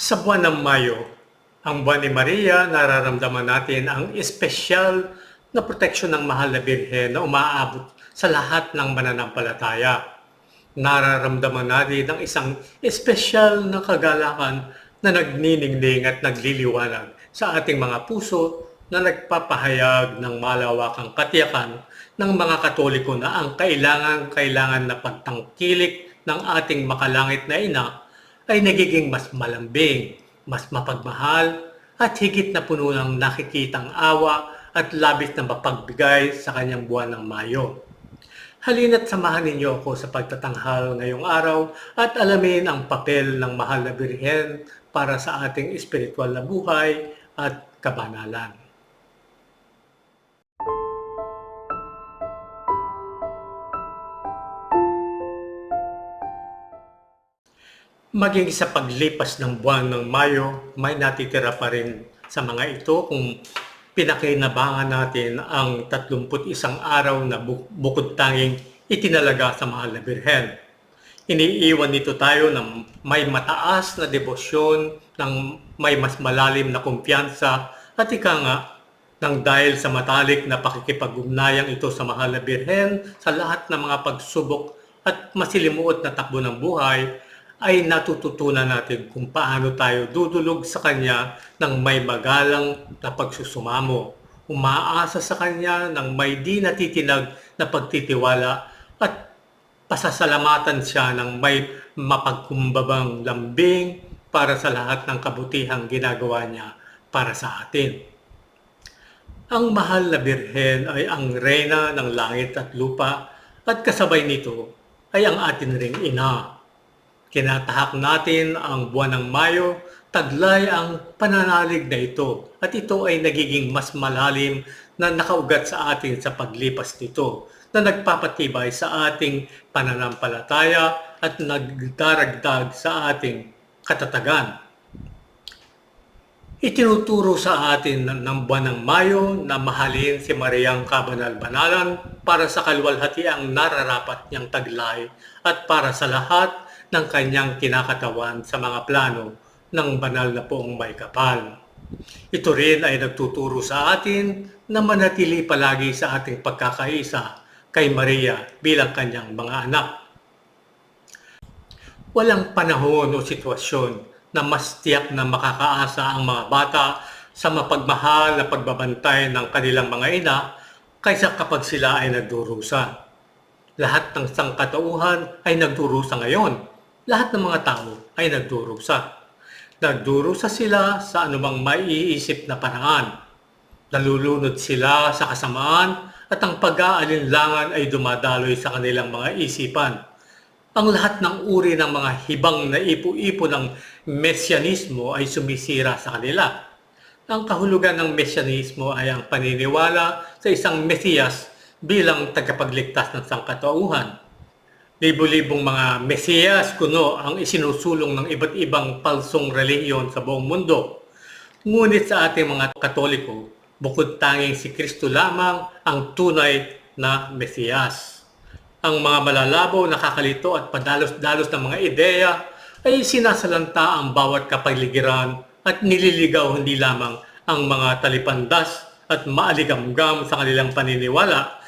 Sa buwan ng Mayo, ang buwan ni Maria, nararamdaman natin ang espesyal na proteksyon ng mahal na Birhen na umaabot sa lahat ng mananampalataya. Nararamdaman natin ang isang espesyal na kagalakan na nagniningning at nagliliwanag sa ating mga puso na nagpapahayag ng malawakang katiyakan ng mga Katoliko na ang kailangan-kailangan na pagtangkilik ng ating makalangit na ina ay nagiging mas malambing, mas mapagmahal, at higit na puno ng nakikitang awa at labis na mapagbigay sa kanyang buwan ng Mayo. Halina't samahan ninyo ako sa pagtatanghal ngayong araw at alamin ang papel ng mahal na Birhen para sa ating espiritual na buhay at kabanalan. Maging sa paglipas ng buwan ng Mayo, may natitira pa rin sa mga ito kung pinakinabangan natin ang 31 araw na bu- bukod tanging itinalaga sa mahal na Birhen. Iniiwan nito tayo ng may mataas na debosyon, ng may mas malalim na kumpiyansa at ika nga nang dahil sa matalik na pakikipag-ugnayang ito sa mahal na Birhen sa lahat ng mga pagsubok at masilimuot na takbo ng buhay, ay natututunan natin kung paano tayo dudulog sa Kanya ng may magalang na pagsusumamo, umaasa sa Kanya ng may di natitinag na pagtitiwala at pasasalamatan siya ng may mapagkumbabang lambing para sa lahat ng kabutihang ginagawa niya para sa atin. Ang mahal na birhen ay ang reyna ng langit at lupa at kasabay nito ay ang atin ring ina. Kinatahak natin ang buwan ng Mayo, taglay ang pananalig na ito at ito ay nagiging mas malalim na nakaugat sa atin sa paglipas nito na nagpapatibay sa ating pananampalataya at nagdaragdag sa ating katatagan. Itinuturo sa atin ng buwan ng Mayo na mahalin si Mariang Kabanal-Banalan para sa kalwalhatiang nararapat niyang taglay at para sa lahat ng kanyang kinakatawan sa mga plano ng banal na poong may kapal. Ito rin ay nagtuturo sa atin na manatili palagi sa ating pagkakaisa kay Maria bilang kanyang mga anak. Walang panahon o sitwasyon na mas tiyak na makakaasa ang mga bata sa mapagmahal na pagbabantay ng kanilang mga ina kaysa kapag sila ay nagdurusa. Lahat ng sangkatauhan ay nagdurusa ngayon. Lahat ng mga tao ay nagdurusa. Nagdurusa sila sa anumang maiisip na paraan. Nalulunod sila sa kasamaan at ang pag-aalinlangan ay dumadaloy sa kanilang mga isipan ang lahat ng uri ng mga hibang na ipo-ipo ng mesyanismo ay sumisira sa kanila. Ang kahulugan ng mesyanismo ay ang paniniwala sa isang Mesiyas bilang tagapagligtas ng sangkatauhan. Libo-libong mga Mesiyas kuno ang isinusulong ng iba't ibang palsong relihiyon sa buong mundo. Ngunit sa ating mga Katoliko, bukod tanging si Kristo lamang ang tunay na Mesiyas ang mga malalabo, nakakalito at padalos-dalos ng mga ideya ay sinasalanta ang bawat kapaligiran at nililigaw hindi lamang ang mga talipandas at maaligamgam sa kanilang paniniwala,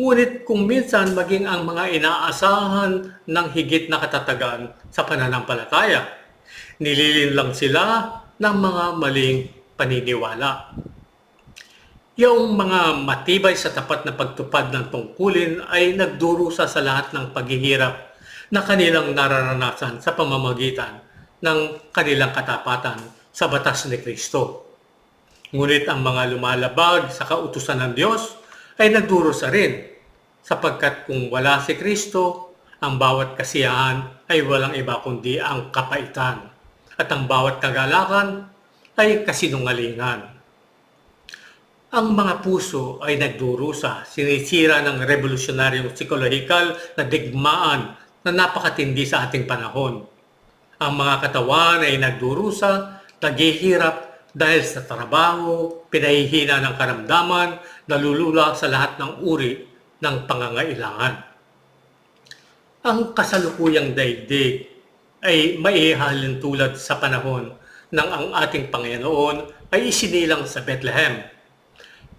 ngunit kung minsan maging ang mga inaasahan ng higit na katatagan sa pananampalataya. Nililin lang sila ng mga maling paniniwala. Yung mga matibay sa tapat na pagtupad ng tungkulin ay nagdurusa sa lahat ng paghihirap na kanilang nararanasan sa pamamagitan ng kanilang katapatan sa batas ni Kristo. Ngunit ang mga lumalabag sa kautusan ng Diyos ay nagdurusa rin sapagkat kung wala si Kristo, ang bawat kasiyahan ay walang iba kundi ang kapaitan at ang bawat kagalakan ay kasinungalingan ang mga puso ay nagdurusa, sinisira ng revolusyonaryong psikolohikal na digmaan na napakatindi sa ating panahon. Ang mga katawan ay nagdurusa, naghihirap dahil sa trabaho, pinahihina ng karamdaman, nalulula sa lahat ng uri ng pangangailangan. Ang kasalukuyang daigdig ay maihalin tulad sa panahon nang ang ating Panginoon ay isinilang sa Bethlehem.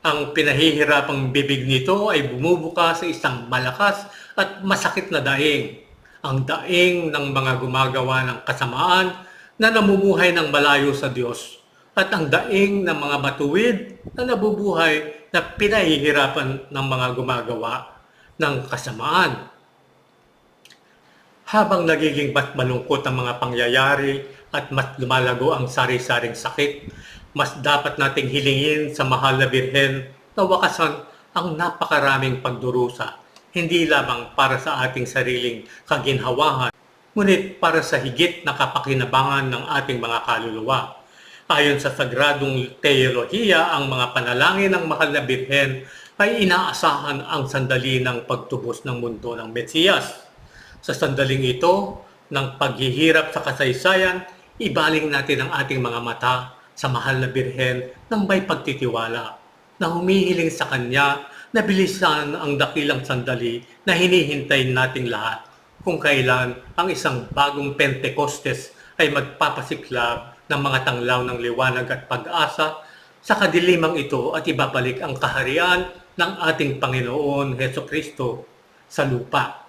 Ang pinahihirapang bibig nito ay bumubuka sa isang malakas at masakit na daing. Ang daing ng mga gumagawa ng kasamaan na namumuhay ng malayo sa Diyos at ang daing ng mga matuwid na nabubuhay na pinahihirapan ng mga gumagawa ng kasamaan. Habang nagiging mas malungkot ang mga pangyayari at mas lumalago ang sari-saring sakit, mas dapat nating hilingin sa mahal na Birhen na wakasan ang napakaraming pagdurusa, hindi lamang para sa ating sariling kaginhawahan, ngunit para sa higit na kapakinabangan ng ating mga kaluluwa. Ayon sa sagradong teolohiya, ang mga panalangin ng mahal na Birhen ay inaasahan ang sandali ng pagtubos ng mundo ng Mesiyas. Sa sandaling ito, ng paghihirap sa kasaysayan, ibaling natin ang ating mga mata sa mahal na Birhen ng may pagtitiwala na humihiling sa Kanya na bilisan ang dakilang sandali na hinihintay nating lahat kung kailan ang isang bagong Pentecostes ay magpapasiklab ng mga tanglaw ng liwanag at pag-asa sa kadilimang ito at ibabalik ang kaharian ng ating Panginoon Heso Kristo sa lupa.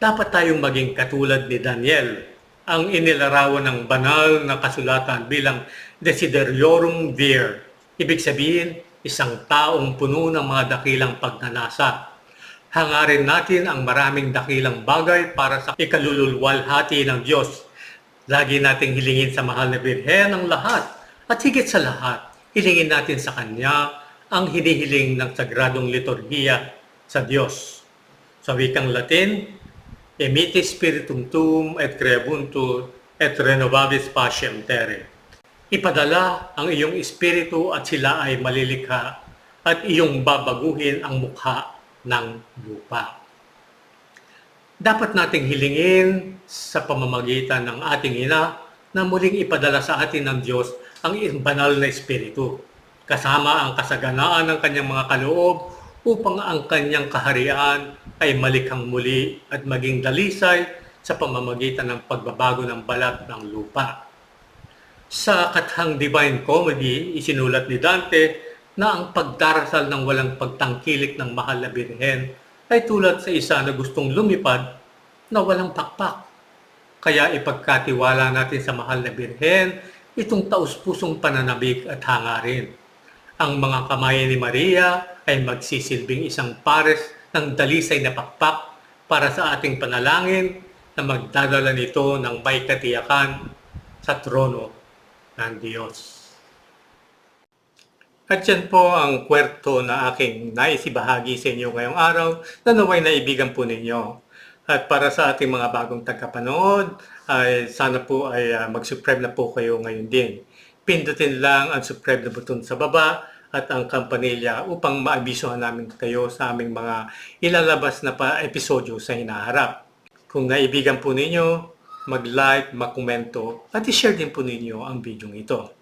Dapat tayong maging katulad ni Daniel, ang inilarawan ng banal na kasulatan bilang desideriorum vir. Ibig sabihin, isang taong puno ng mga dakilang pagnanasa. Hangarin natin ang maraming dakilang bagay para sa ikalululwalhati ng Diyos. Lagi nating hilingin sa mahal na Birhen ang lahat at higit sa lahat, hilingin natin sa Kanya ang hinihiling ng sagradong liturhiya sa Diyos. Sa wikang Latin, Emite spiritum tuum et creabuntur et renovabis pacem terre. Ipadala ang iyong espiritu at sila ay malilikha at iyong babaguhin ang mukha ng lupa. Dapat nating hilingin sa pamamagitan ng ating ina na muling ipadala sa atin ng Diyos ang banal na espiritu kasama ang kasaganaan ng kanyang mga kaloob upang ang kanyang kaharian ay malikhang muli at maging dalisay sa pamamagitan ng pagbabago ng balat ng lupa. Sa kathang Divine Comedy, isinulat ni Dante na ang pagdarasal ng walang pagtangkilik ng mahal na birhen ay tulad sa isa na gustong lumipad na walang pakpak. Kaya ipagkatiwala natin sa mahal na birhen itong taus-pusong pananabik at hangarin. Ang mga kamay ni Maria ay magsisilbing isang pares ng dalisay na pakpak para sa ating panalangin na magdadala nito ng may katiyakan sa trono ng Diyos. At yan po ang kwerto na aking naisibahagi sa inyo ngayong araw na naway naibigan po ninyo. At para sa ating mga bagong tagapanood, ay sana po ay uh, mag-subscribe na po kayo ngayon din. Pindutin lang ang subscribe na button sa baba at ang kampanilya upang maabisuhan namin kayo sa aming mga ilalabas na pa episodyo sa hinaharap. Kung naibigan po ninyo, mag-like, mag-komento at i-share din po ninyo ang video ito.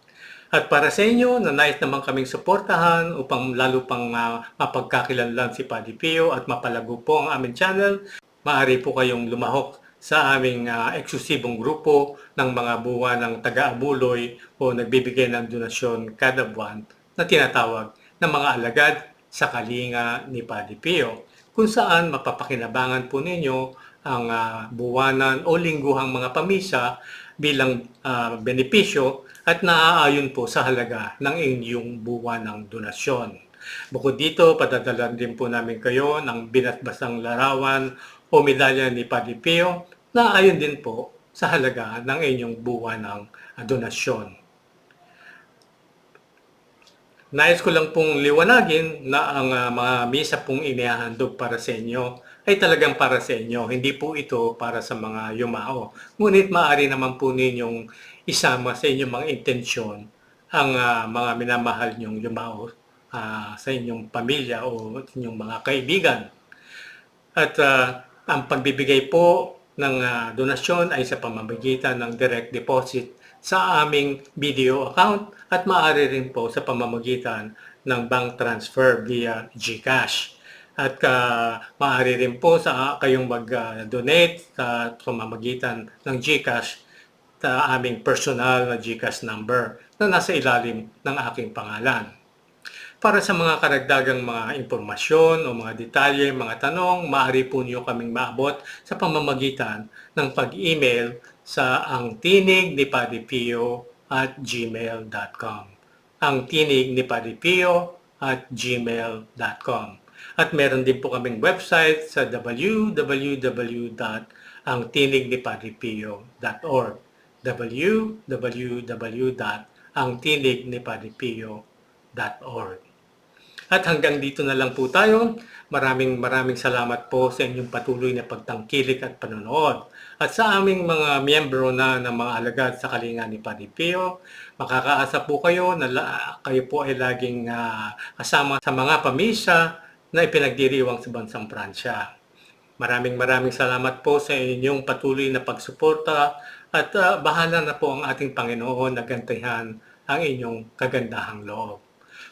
At para sa inyo na nais naman kaming suportahan upang lalo pang uh, mapagkakilanlan si Paddy Pio at mapalago po ang aming channel, maaari po kayong lumahok sa aming uh, eksklusibong grupo ng mga buwan ng taga-abuloy o nagbibigay ng donasyon kada buwan na tinatawag na mga alagad sa kalinga ni Padre Pio, kung saan mapapakinabangan po ninyo ang uh, buwanan o lingguhang mga pamisa bilang uh, benepisyo at naaayon po sa halaga ng inyong buwan ng donasyon. Bukod dito, padadalan din po namin kayo ng binatbasang larawan o medalya ni Padre Pio na ayon din po sa halaga ng inyong buwan ng donasyon. Nais ko lang pong liwanagin na ang uh, mga misa pong inihahandog para sa inyo ay talagang para sa inyo. Hindi po ito para sa mga yumao. Ngunit maaari naman po ninyong isama sa inyong mga intensyon ang uh, mga minamahal nyong yumao uh, sa inyong pamilya o inyong mga kaibigan. At uh, ang pagbibigay po ng uh, donasyon ay sa pamamagitan ng direct deposit sa aming video account at maaari rin po sa pamamagitan ng bank transfer via GCash. At uh, maaari rin po sa kayong mag-donate sa pamamagitan ng GCash uh, aming personal na GCash number na nasa ilalim ng aking pangalan. Para sa mga karagdagang mga impormasyon o mga detalye, mga tanong, maaari po niyo kaming maabot sa pamamagitan ng pag-email sa ang tinig ni Padre Pio at gmail.com. Ang tinig ni Padre Pio at gmail.com. At meron din po kaming website sa www.angtinignipadrepio.org www.angtinignipadrepio.org At hanggang dito na lang po tayo. Maraming maraming salamat po sa inyong patuloy na pagtangkilik at panonood. At sa aming mga miyembro na ng mga alagad sa kalinga ni Padre Pio, makakaasa po kayo na kayo po ay laging ah, kasama sa mga pamisa na ipinagdiriwang sa bansang Pransya. Maraming maraming salamat po sa inyong patuloy na pagsuporta at ah, bahala na po ang ating Panginoon na gantihan ang inyong kagandahang loob.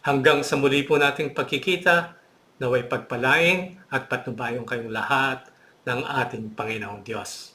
Hanggang sa muli po nating pagkikita, naway pagpalain at patnubayon kayong lahat ng ating Panginoong Diyos.